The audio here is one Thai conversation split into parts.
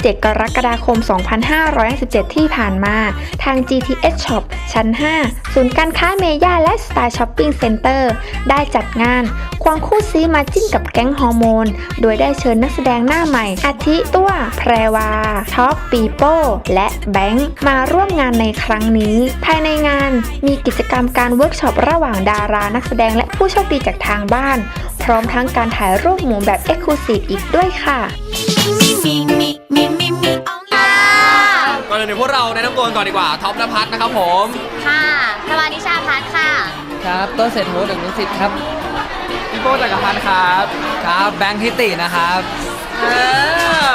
27กรกฎาคม 2567ที่ผ่านมา ทาง GTS Shop ชั้น 5 ศูนย์การค้าเมย่าและ Star Shopping Center ได้จัดงาน ควงคู่ซีมาจิ้นกับแก๊งฮอร์โมน โดยได้เชิญนักแสดงหน้าใหม่ อาทิตัว แพรวา ท็อป ปีโป้ และแบงค์ มาร่วมงานในครั้งนี้ ภายในงานมีกิจกรรมการเวิร์กช็อประหว่างดารานักแสดงและผู้โชคดีจากทางบ้าน พร้อมทั้งการถ่ายรูปหมู่แบบ e x c l u s i v e อีกด้วยค่ะ ก่อนอื่นเดี๋ยวพวกเราแนะนำตัวกันก่อนดีกว่าท็อปนภัทรนะครับผม ค่ะพวานิชาพัฒน์ค่ะ ครับต้นเศรษฐโหหนึ่งสิทธิ์ครับพี่โป้จักรพันธ์ครับครับแบงค์ทิตินะครับเอ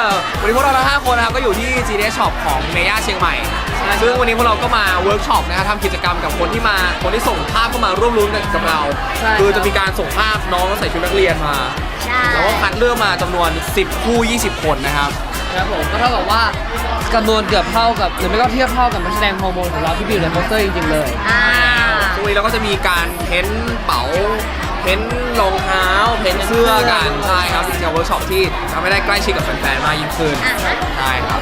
อวันนี้พวกเราทั้งห้าคนนะครับก็อยู่ที่ GDS Shop ของเมย่าเชียงใหม่ซึ่งวันนี้พวกเราก็มาเวิร์กช็อปนะครับทำกิจกรรมกับคนที่มาคนที่ส่งภาพเข้ามาร่วมรุ้นกับเรา ใช่ครับ คือจะมีการส่งภาพน้องใส่ชุดนักเรียนมา ใช่ แล้วก็คัดเลือกมาจำนวน 10 คู่ 20 คนนะครับ ครับผมก็เท่ากับว่าจำนวนเกือบเท่ากับหรือไม่ก็เทียบเท่ากับนักแสดงฮอร์โมนของเราที่มีอยู่ในโปสเตอร์จริงๆเลยอ่าซึ่งวันนี้เราก็จะมีการเพ้นเป๋าเพ้นรองเท้าเพ้นเสื้อกันใช่ครับเป็นการเวิร์กช็อปที่ทำให้ได้ใกล้ชิดกับแฟนๆมากยิ่งขึ้นอะฮะใช่ครับ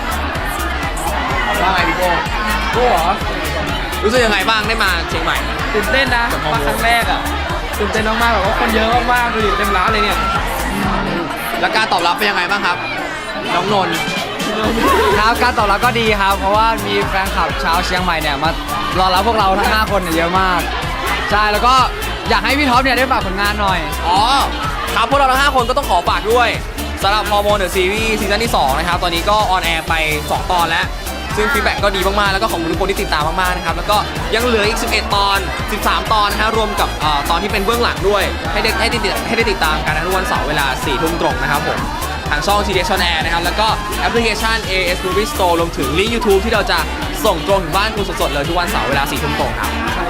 ว่าไงพี่โก้โอ้เหรอรู้สึกยังไงบ้างได้มาเชียงใหม่ตื่นเต้นนะกับฮอร์มาโมนครั้งแรกอะตื่นเต้นมากๆแบบว่าคนเยอะมากๆดูดิเต็มร้านเลยเนี่ยแล้วการตอบรับเป็นยังไงบ้างครับ น้องนนท์ครับการตอบรับก็ดีครับ เพราะว่ามีแฟนคลับชาวเชียงใหม่เนี่ยมารอรับพวกเราทั้ง 5 คนเนี่ยเยอะมาก ใช่แล้วก็อยากให้พี่ท็อปเนี่ยได้ฝากผลงานหน่อย อ๋อครับพวกเราทั้ง 5 คนก็ต้องขอฝากด้วยสำหรับฮอร์โมนเดอะซีรีส์ซีซั่นที่ 2 นะครับ ตอนนี้ก็ออนแอร์ไป 2 ตอนแล้ว ซึ่งฟีดแบ็กก็ดีมาก ๆ แล้วก็ขอบคุณทุกคนที่ติดตามมาก ๆ นะครับ แล้วก็ยังเหลืออีก 11 ตอน 13 ตอนนะฮะรวมกับเอ่อตอนที่เป็นเบื้องหลังด้วย ให้ได้ให้ได้ติดให้ได้ติดตามกันนะทุกวันเสาร์เวลา4ทุ่มตรงนะครับผม ทางช่อง GDS on Air นะครับ แล้วก็แอปพลิเคชัน AS Movie Store รวมถึงลิงก์ YouTube ที่เราจะส่งตรงถึงบ้านคุณสดๆเลยทุกวันเสาร์เวลา4ทุ่มตรงครับ ค่ะ